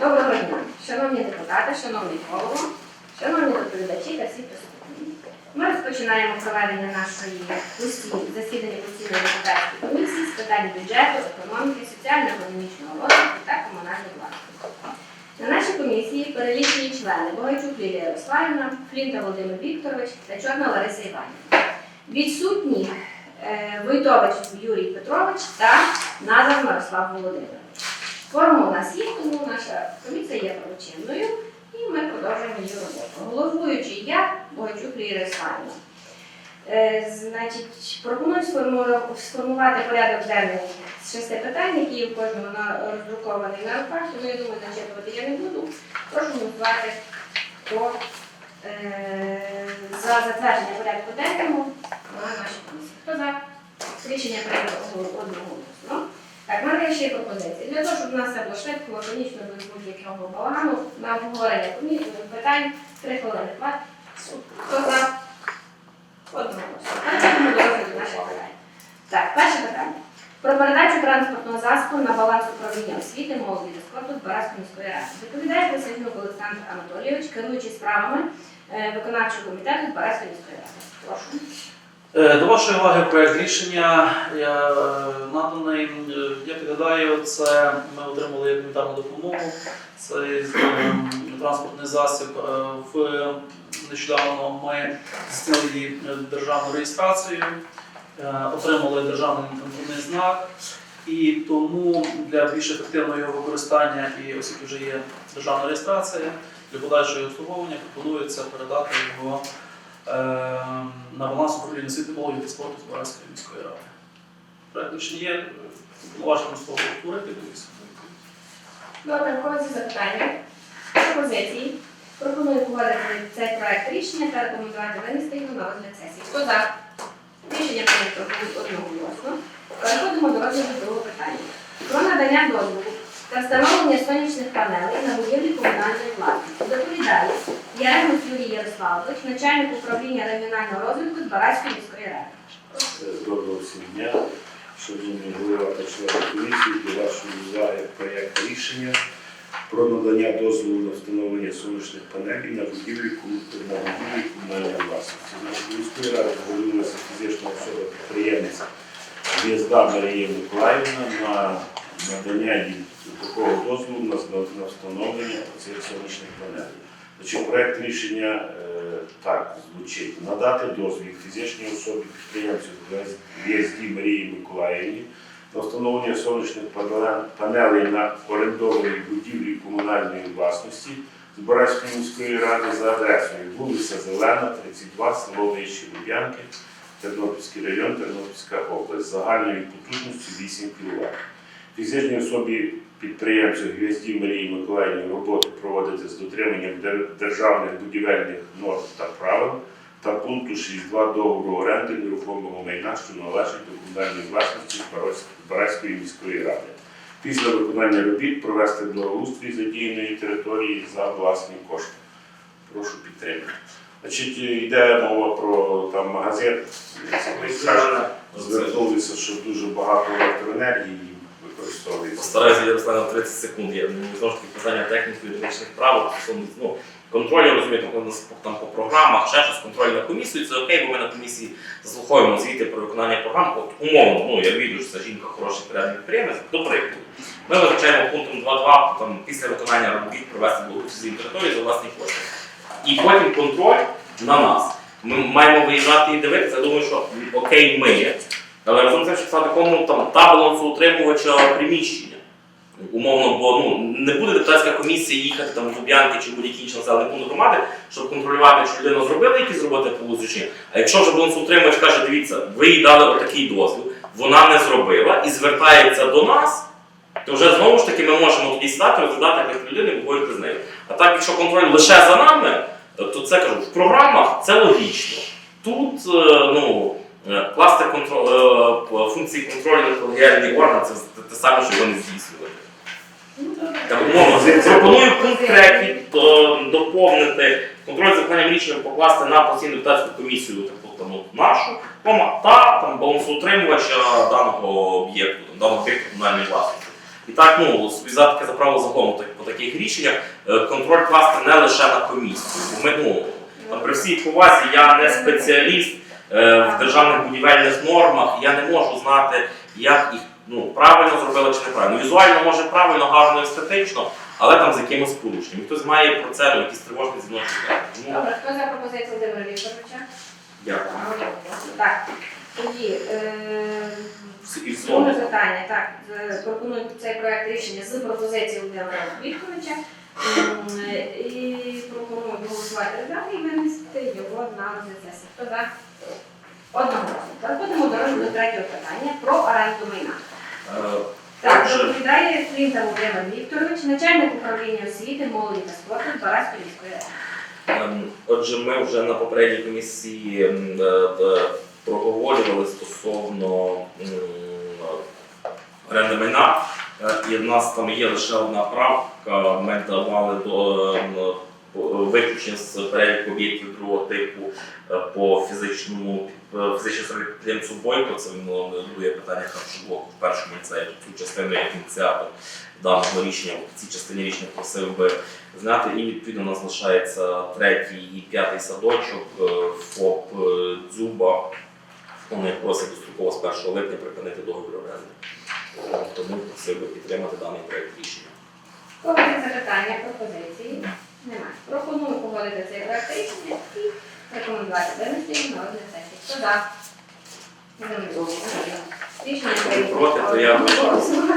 доброго дня, шановні депутати, шановний голово, шановні доповідачі та всі присутні. Ми розпочинаємо проведення нашої засідання постійної депутатської комісії з питань бюджету, економіки, соціально-економічного розвитку та комунальної власності. На нашій комісії перелічені члени Богайчук Лілія Ярославівна, Флінта Володимир Вікторович та Чорна Лариса Іванівна. Відсутні е, Войтович Юрій Петрович та Назар Мирослав Володимирович. Форма у нас є, тому наша комісія є правочинною і ми продовжуємо її роботу. Головуючий я, Богачук Лія Ярославівна. Е, Значить, пропоную сформувати порядок денний з шести питань, які є в кожному на роздрукований на руках, тому я думаю, зачитувати я не буду. Прошу голосувати хто е, за затвердження порядку денного на нашій комісії. Хто за? Рішення прийнято одноголосно. Так, в мене ще є пропозиції. Для того, щоб у нас все було швидко, лаконічно, без будь-якого балагану, на обговорення питань три хвилини. Хто за? Питань. Так, перше питання. Про передачу транспортного засобу на баланс управління освіти, молоді та спорту Збаразької міської ради. Доповідає Присяжнюк Олександр Анатолійович, керуючий справами е, виконавчого комітету Збаразької міської ради. Прошу. Е, До вашої уваги проект рішення я е, наданий. Е, Я підгадаю, це ми отримали елементарну допомогу. Це транспортний засіб. В нещодавно ми здійснили державну реєстрацію, отримали державний контрольний знак. І тому для більш ефективного його використання, і оскільки вже є державна реєстрація, для подальшого обслуговування пропонується передати його на баланс управління освіти, молоді та спорту Збаразької міської ради. Проект рішення є, поважно слово створити, дивіться. Добре, у когось запитання, пропозиції. Пропоную погодити цей проект рішення та рекомендувати винести його на розгляд сесії. Хто за? Рішення прийнято одноголосно. Переходимо до розгляду другого питання. Про надання дозволу та встановлення сонячних панелей на будівлі комунальної власності. Доповідає Яремов Юрій Ярославович, начальник управління регіонального розвитку Збаразької міської ради. Доброго всім дня. Шановні голова та члени комісії, до вашої уваги проєкт рішення про надання дозволу на встановлення сонячних панелей на будівлі на будівлі комунальної власності. Нашої міської ради звернулася фізична особа підприємець В'язда Марія Миколаївна на надання їй такого дозволу на, встановлення цих сонячних панелей. Значить, проект рішення е, так звучить: надати дозвіл фізичній особі підприємцю в'їзді Марії Миколаївні на встановлення сонячних панелей на орендованій будівлі комунальної власності Збаразької міської ради за адресою вулиця Зелена, 32, село Вищі Луб'янки, Тернопільський район, Тернопільська область, загальною потужністю 8 кВт. Фізичній особі підприємцю Гвізді Марії Миколаївні роботи проводити з дотриманням державних будівельних норм та правил та пункту 6.2 договору оренди нерухомого майна, що належить до комунальної власності Збаразь- міської ради. Після виконання робіт провести благоустрій задіяної території за власні кошти. Прошу підтримати. Значить, йде мова про там магазин, звернулися, що дуже багато електроенергії Постараюся Ярослав на 30 секунд. Я ну, знову ж таки питання техніко-юридичних правил стосовно ну, контролю, розумієте, там по програмах, ще щось контроль на комісію, це окей, бо ми на комісії заслуховуємо звіти про виконання програм. От умовно, ну я вірю, що це жінка хороший порядний підприємець, до прикладу. Ми визначаємо пунктом 2.2 там, після виконання робіт провести благоустрій території за власні кошти. І потім контроль на нас. Ми маємо виїжджати і дивитися. Я думаю, що окей, ми є. Але разом що це такому там та балансоутримувача приміщення. Умовно, бо ну не буде депутатська комісія їхати там в Луб'янки чи будь-які інші населені пункти громади, щоб контролювати, чи людина зробила якісь роботи по вулиці. А якщо вже балансоутримувач каже, дивіться, ви їй дали отакий дозвіл, вона не зробила і звертається до нас, то вже знову ж таки ми можемо тоді сідати, розглядати як людини і говорити з нею. А так, якщо контроль лише за нами, то це кажу, в програмах це логічно. Тут е, ну, е, класти е, функції контролю колегіальний орган це те- саме, що вони здійснювати. Ну. Так, умовно, пропоную пункт третій е, доповнити контроль за виконанням рішення покласти на постійну депутатську комісію, таку там нашу, та там балансоутримувача даного об'єкту, даного об'єкту комунальної власності. І так, ну, за право закону так, по таких рішеннях контроль класти не лише на комісію. Ми, ну, там, при всій повазі я не спеціаліст в державних будівельних нормах, я не можу знати, як їх ну, правильно зробили чи неправильно. Візуально може правильно, гарно, естетично, але там з якимось порушенням. Хтось має про це ну, якісь тривожні дзвіночки. Тому Добре, хто за пропозицію Володимира Вікторовича? дякую. Так, тоді е, І в друге питання. Так, з- пропоную цей проект рішення з пропозицією Володимира Вікторовича. М, І пропоную голосувати розглянути і винести його на розгляд сесії. Хто за? Одноголосно. Переходимо до розгляду третього питання про оренду майна. Е, Так, доповідає Клінта Володимир Вікторович, начальник управління освіти, молоді та спорту Бараської міської ради. Ем, Отже, ми вже на попередній комісії м, е, е, проговорювали стосовно оренди майна. І в нас там є лише одна правка. Ми давали до виключення з переліку об'єктів другого типу е, по фізичному е, фізичному підприємцю Бойко. Це він ну, друге питання харчоблоку в першому ліцеї. Цю частину як ініціатор даного рішення в цій частині рішення просив би знати. І відповідно у нас залишається третій і п'ятий садочок е, ФОП Дзюба. Вони просять достроково з 1 липня припинити договір оренди. Тому просив би підтримати даний проект рішення. Є запитання, пропозиції? Немає. Пропоную погодити цей проект рішення і рекомендувати винести на розгляд сесії. Хто за? Рішення. Проти, то я Голосуємо.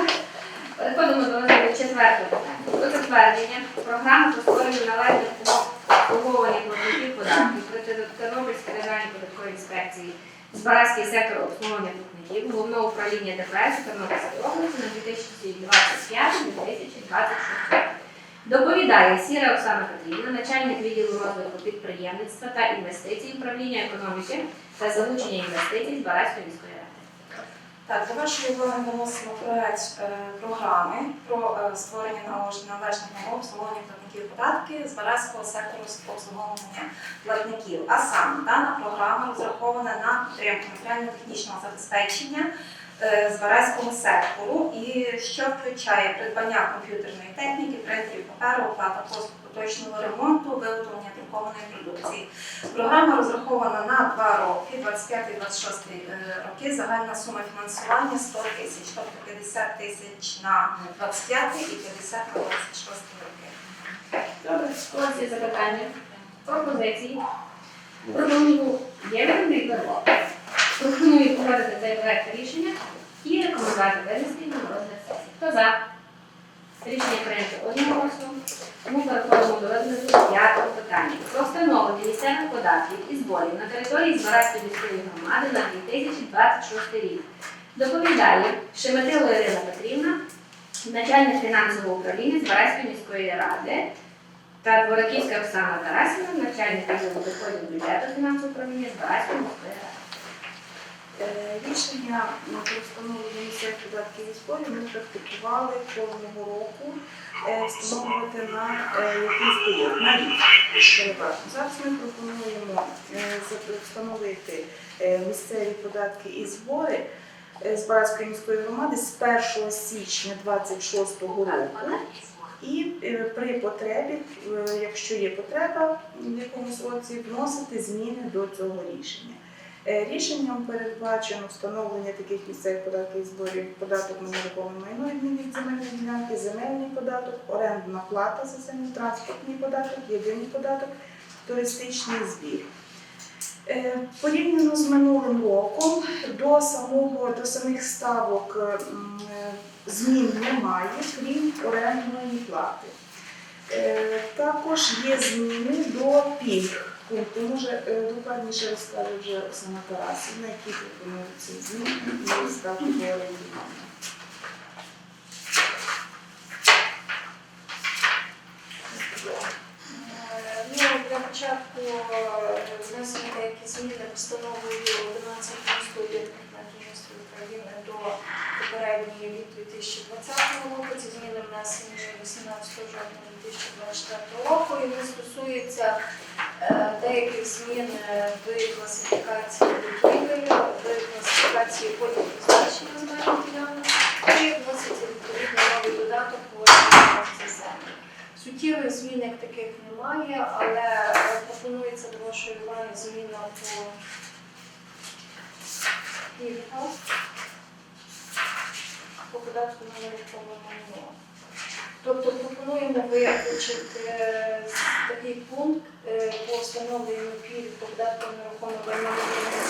Переходимо до розгляду четвертого питання. Про затвердження програми про створення належних умов обслуговування платників податків при Тернопільській державній податковій інспекції Збаразький сектор обслуговування платників Головного управління ДПС у Тернопільській області на 2025-2026 Доповідає Сіра Оксана Петрівна, начальник відділу розвитку підприємництва та інвестицій управління економіки та залучення інвестицій з Барацької міської ради. Так, до вашої уваги виносимо проект е, програми про е, створення належних умов обслуговування платників податків з Бараського сектору обслуговування платників. А саме дана програма розрахована на підтримку матеріально-технічного забезпечення з Бараського сектору і що включає придбання комп'ютерної техніки, принтерів паперу, оплата послуг поточного ремонту, виготовлення друкованої продукції. Програма розрахована на два роки, 25-26 роки. Загальна сума фінансування 100 тисяч, тобто 50 тисяч на 25 і 50 на 26 роки. Добре, у запитання, пропозиції. Пропоную, є відповідь Пропоную погодити цей проект рішення і рекомендувати винести на розгляд сесії. Хто за? Рішення прийнято одноголосно. Тому переходимо до розгляду п'ятого питання. Про встановлення місцевих податків і зборів на території Збаразької міської громади на 2026 рік. Доповідає Шеметило Ірина Петрівна, начальник фінансового управління Збаразької міської ради та Двораківська Оксана Тарасівна, начальник відділу доходів бюджету фінансового управління Збаразької міської ради. Е, Рішення про встановлення місцевих податків і зборів ми практикували кожного року е, встановлювати на е, якийсь період, на рік. Зараз ми пропонуємо встановити місцеві податки і збори з Барацької міської громади з 1 січня 26 року. І при потребі, якщо є потреба в якомусь році, вносити зміни до цього рішення. Е, Рішенням передбачено встановлення таких місцевих податків і зборів, податок на нерухоме майно відмінних земельної ділянки, земельний податок, орендна плата за землю, транспортний податок, єдиний податок, туристичний збір. Е, Порівняно з минулим роком до самого до самих ставок е, змін немає, крім орендної плати. Також є зміни до пільг. Пункту може е, докладніше розкаже вже Оксана Тарасівна, які пропонують ці зміни і ставки Ну, для початку е, внесені деякі зміни постановою 1191 Кабінету міністрів України до попередньої від 2020 року. Ці зміни внесені 18 жовтня 2024 року і вони стосуються е, деяких змін е, в класифікації будівель, в класифікації поділ призначення земельних ділянок І вноситься відповідно новий додаток по власності землі. Суттєвих змін як таких немає, але е, пропонується до вашої уваги зміна по по податку на нерухоме майно. Тобто пропонуємо виключити е, такий пункт е, по встановленню пільг по податку майно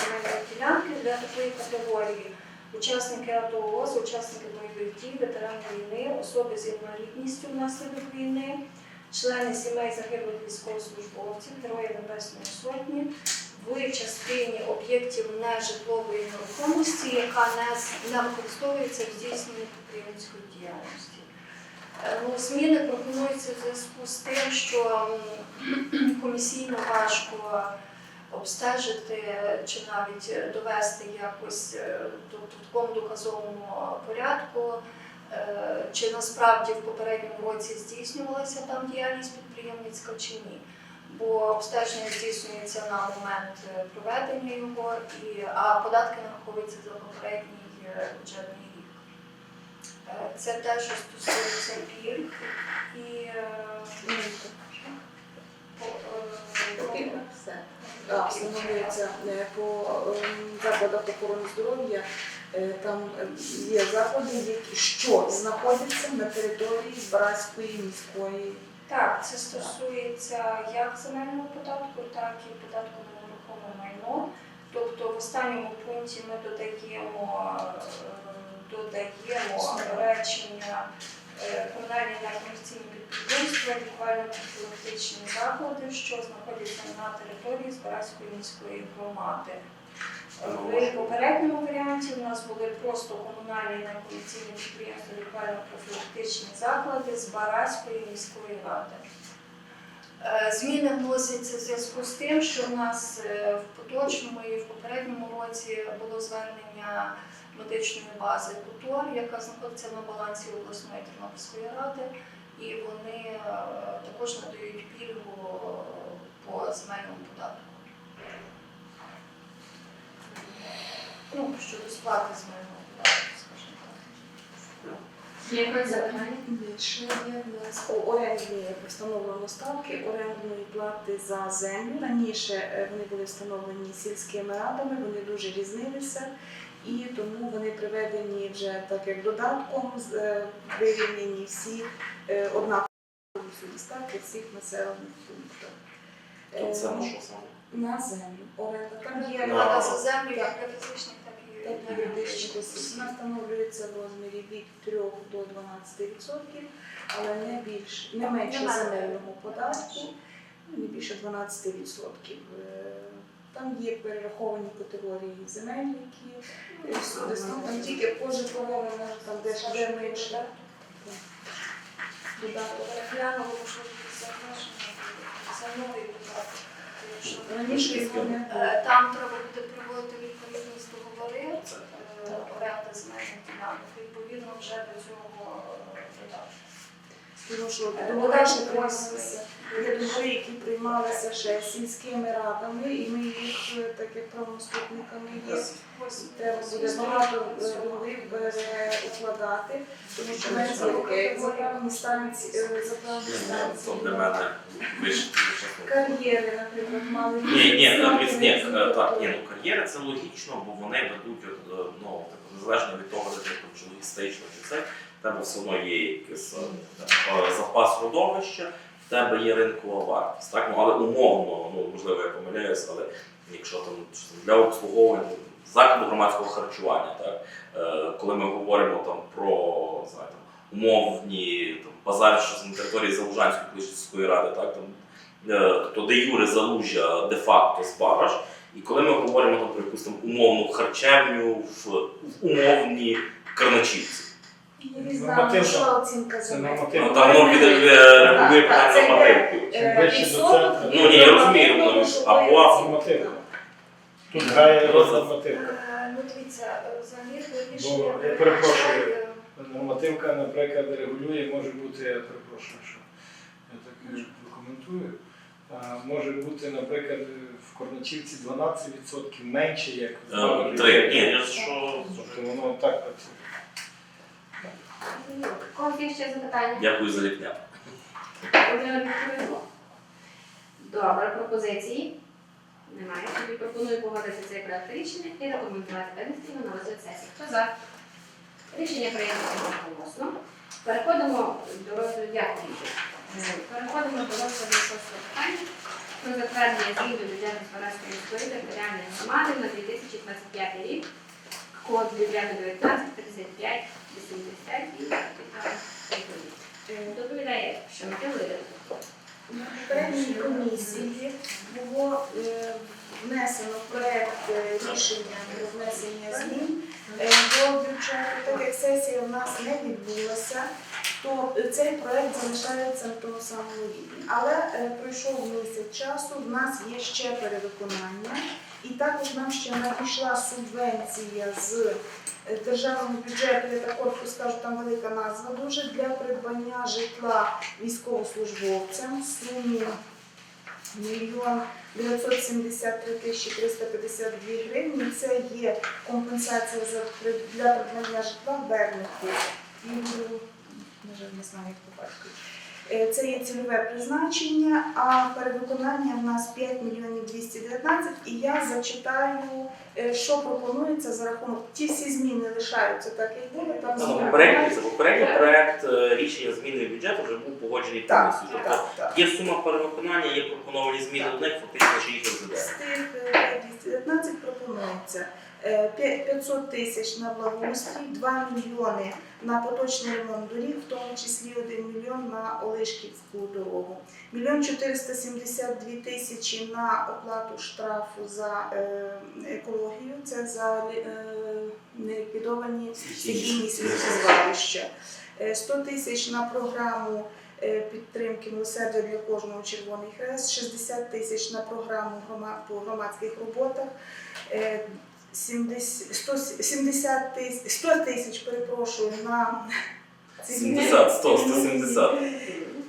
земельної ділянки для такої категорії. Учасники АТО ООС, учасники бойових дій, ветерани війни, особи з інвалідністю внаслідок війни, члени сімей загиблих військовослужбовців, Героїв Небесної Сотні в частині об'єктів нежитлової нерухомості, яка не, використовується в здійсненні підприємницької діяльності. Е, Ну, зміни пропонуються в зв'язку з тим, що комісійно важко обстежити чи навіть довести якось е, до- такому доказовому порядку, е, чи насправді в попередньому році здійснювалася там діяльність підприємницька чи ні. Бо обстеження здійснюється на момент е, проведення його, а податки нараховуються за попередній е, бюджетний. Е, Це те, що стосується пільг і встановлюється е, по ем, закладах охорони здоров'я. е, Там є заклади, які що знаходяться на території Збаразької міської. Так, це стосується як земельного податку, так і податку на нерухоме майно. Тобто в останньому пункті ми додаємо, е, додаємо речення е, комунальні некомерційні підприємства, лікувально-профілактичні заклади, що знаходяться на території Збаразької міської громади. В попередньому варіанті у нас були просто комунальні некомерційні підприємства, лікувально-профілактичні заклади з Бараської міської ради. Е, Зміни вносяться в зв'язку з тим, що в нас е, в поточному і в попередньому році було звернення медичної бази КУТОР, яка знаходиться на балансі обласної Тернопільської ради, і вони е, також надають пільгу по земельному податку. Ну, щодо сплати земельного податку. Є якось запитання? Ще є в нас по оренді встановлено ставки орендної плати за землю. Раніше е, вони були встановлені сільськими радами, вони дуже різнилися. І тому вони приведені вже так як додатком, е, вирівняні всі е, однакові ставки всіх населених пунктів. На що саме? На землю. Оренда. Там є за землю як для фізичних, так Вона встановлюється в розмірі від 3 до 12%, але не більше, не менше земельного податку, не більше 12%. Е, Там є перераховані категорії земель, які там тільки по житловому, може там десь де менше. Переглянули новий. Е, Там треба буде приводити відповідність договори е, оренди земельних ділянок, відповідно вже до цього е, додатку. Тому що Е, договори ще приймалися. Договори, які приймалися ще сільськими радами, і ми їх, е, так як правонаступниками є, Треба буде багато е, договорів укладати, тому що мене заправні станції, е, заправні станції. для мене Кар'єри, наприклад, мали. Ні, ні, ні, е, так, ні, ну кар'єра це логічно, бо вони ведуть от, е, ну, так, незалежно від того, де ти чи логістично, чи це, в тебе все одно є якийсь е, е, запас родовища, в тебе є ринкова вартість. Так? Ну, але умовно, ну, можливо, я помиляюсь, але якщо там для обслуговування закладу громадського харчування, так? Е, коли ми говоримо там про знаю, там, умовні там, базари, що на території Залужанської Клишівської ради, так? Там, е, то де Юре Залужжя де-факто Збараж. І коли ми говоримо там, про якусь там умовну харчевню в, в умовні Карначівці. Різна Нормативна. що оцінка Це земель. нормативна. Ну, там воно від- е, регулює Так, так, питання це йде, нормативки. Е, Чим до відсоток центру. Ну, ні, я розумію, ну, грошової або-. Нормативно. Тут грає Ну, це- нормативка. Е, Ну, дивіться, е, взагалі Бо, я перепрошую. Нормативка, наприклад, регулює, може бути, я перепрошую, що я так е, прокоментую. А, Може бути, наприклад, в Корначівці 12% менше, як в Е. Три. Ні, я що. Тобто воно так працює. Когось є ще запитання? Дякую за ліпня. Добре, пропозиції? Немає. Тоді пропоную погодити цей проект рішення і рекомендувати винести на розгляд сесії. Хто за? Рішення прийнято одноголосно. Переходимо до розгляду дякую. Переходимо до розгляду шостого питання про затвердження змін до бюджету Збаразької міської територіальної громади на 2025 рік. Код бюджету 19 35 80. Доповідає, що На попередній комісії було е, внесено проект е, рішення про внесення змін е, до бюджету. Так як сесія в нас не відбулася, то цей проект залишається на тому самому рівні. Але пройшов місяць часу, в нас є ще перевиконання, і також нам ще надійшла субвенція з е, державного бюджету, я також скажу, там велика назва дуже для придбання житла військовослужбовцям в сумі мільйон 973 тисячі 352 гривні. Це є компенсація за для придбання житла. Ігорю, на жаль, не знаю, як по батькові. Е, Це є цільове призначення, а перевиконання в нас 5 мільйонів 219. І я зачитаю, е, що пропонується за рахунок. Ті всі зміни лишаються так, як були. Там попередній, за попередній проект е, рішення зміни бюджету вже був погоджений Так, комісією. Тобто так, так. є сума перевиконання, є пропоновані зміни Так. до них, фактично ще їх З тих е, 219 пропонується е, 500 тисяч на благоустрій, 2 мільйони на поточний ремонт доріг, в тому числі 1 мільйон на Олешківську дорогу. Мільйон 472 тисячі на оплату штрафу за е, екологію, це за е, неліквідовані стихійні сміттєзвалища. Е, 100 тисяч на програму е, підтримки милосердя для кожного Червоний Хрест, 60 тисяч на програму по громадських роботах, е, 70 100 70 тисяч, 100 тисяч, перепрошую, на цивільні- 70, 100, 170.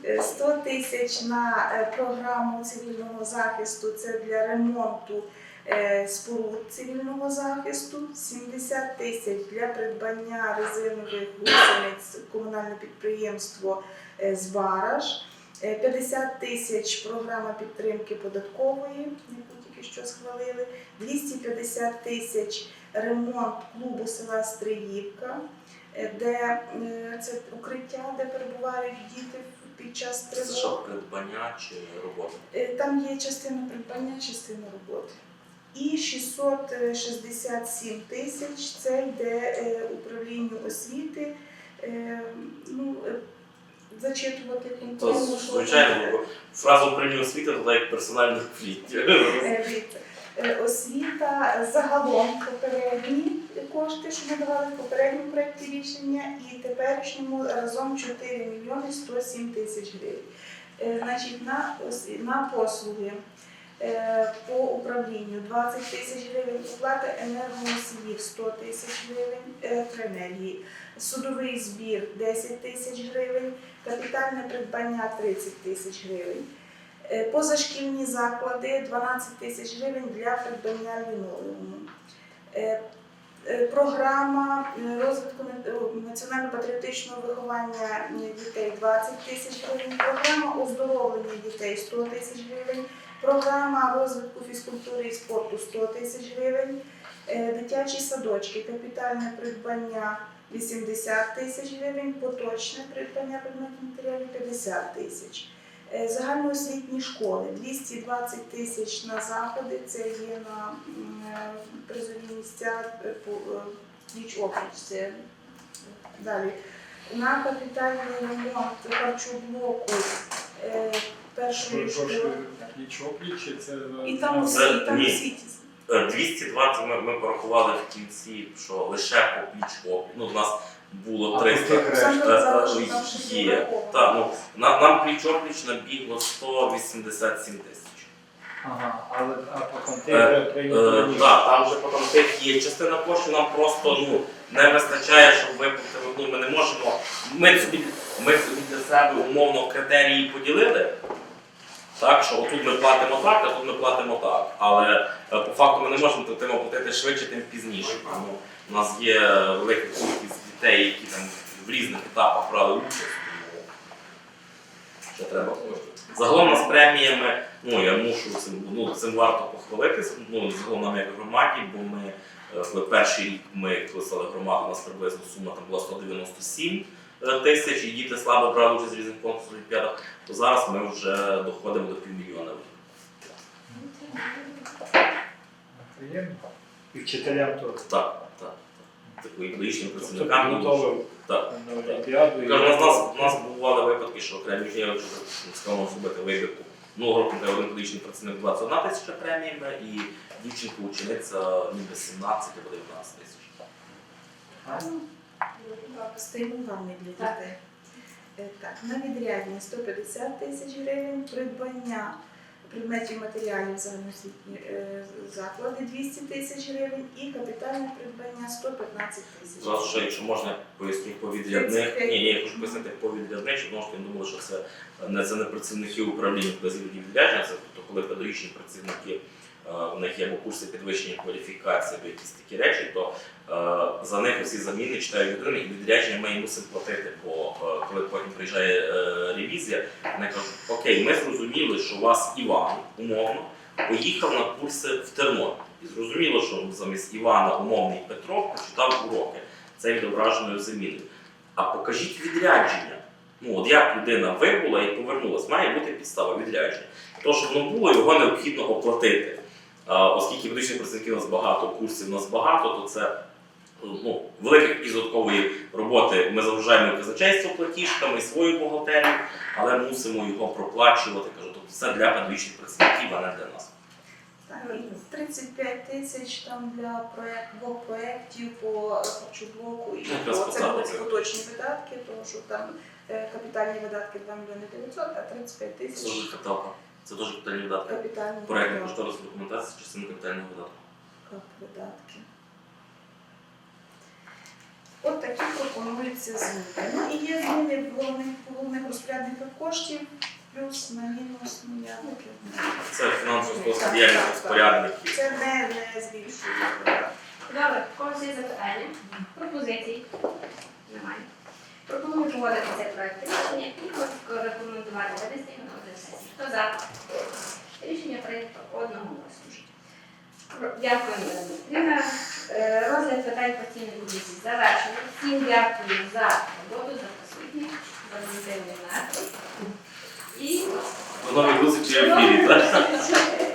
Е, 100 тисяч на е, програму цивільного захисту. Це для ремонту е, споруд цивільного захисту, 70 тисяч для придбання резинових гусениць комунальне підприємство е, Збараж, е, 50 тисяч програма підтримки податкової, тільки що схвалили, 250 тисяч ремонт клубу села Стриївка, е, де це укриття, де перебувають діти під час Це що, придбання чи робота? Е, Там є частина придбання, частина роботи. І 667 тисяч це йде е, управлінню освіти. Ну, зачитувати То, конкретно, звичайно, фразу премію освіти, то як персональний конфлікт. Е, е, освіта загалом попередні кошти, що ми давали в попередньому проєкті рішення, і теперішньому разом 4 мільйони 107 тисяч гривень. Е, Значить, на, на послуги по управлінню 20 тисяч гривень, оплата енергоносіїв 100 тисяч гривень електроенергії, судовий збір 10 тисяч гривень, капітальне придбання 30 тисяч гривень. Е, Позашкільні заклади 12 тисяч гривень для придбання лінолеуму. Е, е, Програма е, розвитку е, національно-патріотичного виховання е, дітей 20 тисяч гривень, програма оздоровлення дітей 100 тисяч гривень, програма розвитку фізкультури і спорту 100 тисяч гривень, е, дитячі садочки, капітальне придбання 80 тисяч гривень, поточне придбання предметів матеріалів 50 тисяч. Е, Загальноосвітні школи 220 тисяч на заходи, це є на е, призові місця е. Це далі. На капітальний ремонт харчоблоку першої школи. Перепрошую, пліч опліч, чи це І там на- освіта, там освіті. Е, 220 ми, ми порахували в кінці, що лише по пліч Ну, у нас було 300. по тих Саме решта? казала, Е, е, є. Так, ну, на, нам пліч-опліч набігло 187 тисяч. Ага, але а Е, вже Е. Так, там вже тих є частина коштів, нам просто ну, не вистачає, щоб виплатити. Ну, ми не можемо. Ми собі, ми собі для себе умовно критерії поділили. Так, що отут ми платимо так, а тут ми платимо так. Але е, по факту ми не можемо тим оплатити швидше, тим пізніше. Тому у нас є велика кількість дітей, які там в різних етапах брали участь, тому ще треба кошти. Загалом з преміями, ну я мушу цим, ну, цим варто похвалитися, ну, загалом нам як громаді, бо ми е, коли перший рік ми коли стали громаду, у нас приблизно сума там була 197 е, тисяч, і діти слабо брали участь в різних конкурсах олімпіадах, то зараз ми вже доходимо до півмільйона. Приємно. І вчителям теж. Так, так. Медичним Тобто працівникам. Так. на Олімпіаду. і- Кажу, у нас, у нас бували випадки, що окремі інженери сказали зробити вибірку. Минулого року де один медичний працівник 21 тисяча преміями і дівчинка учениця ніби 17 або 19 тисяч. Стимулювальний для дітей. Е, Так, на відрядні 150 тисяч гривень, придбання предметів матеріалів загальноосвітні е, заклади 200 тисяч гривень і капітальне придбання 115 тисяч. Ще, якщо можна, поясню по відрядних. Ні, ні, я хочу пояснити по відрядних, щоб тому що я думали, що це не, це не працівники управління вказівки відрядження, це тобто коли педагогічні працівники. Е, У них є або курси підвищення кваліфікації, або якісь такі речі, то е, за них усі заміни читають людини, і відрядження ми їм мусимо платити. Бо е, коли потім приїжджає ревізія, вони кажуть, окей, ми зрозуміли, що у вас Іван умовно поїхав на курси в Тернопіль. І зрозуміло, що замість Івана умовний Петро прочитав уроки. Це відображеною заміною. А покажіть відрядження. Ну, от як людина вибула і повернулась, має бути підстава відрядження. То, що воно було, його необхідно оплатити. Оскільки медичних працівників у нас багато, курсів у нас багато, то це ну, велика кількість додаткової роботи. Ми загружаємо казначейство платіжками, свою бухгалтерію, але мусимо його проплачувати. Кажу, тобто це для педагогічних працівників, а не для нас. 35 тисяч там для проект, двох проєктів по харчоблоку і Ну, по- це будуть поточні видатки, тому що там е, капітальні видатки 2 мільйони 900, а 35 Це тисяч. Це дуже капітальні видатки. капітальні Проектна видатки. кошторисна документація частина капітального видатку. Кап видатки. От такі пропонуються зміни. Ну і є зміни в головних, головних розпорядниках коштів, плюс на мінус, ну я не знаю. Це фінансово Так, спосіб діяльність розпорядників. Це не, не збільшує видатки. Добре, в когось є запитання? Пропозиції? Немає. Пропоную погодити цей проект рішення і рекомендувати винести його на розгляд сесії. Хто за? Рішення прийнято одноголосно. Дякую, Ірина. Е, Розгляд питань постійної комісії завершено. Всім дякую за роботу, за присутність, за позитивний настрій. І До нових зустрічей в ефірі. так?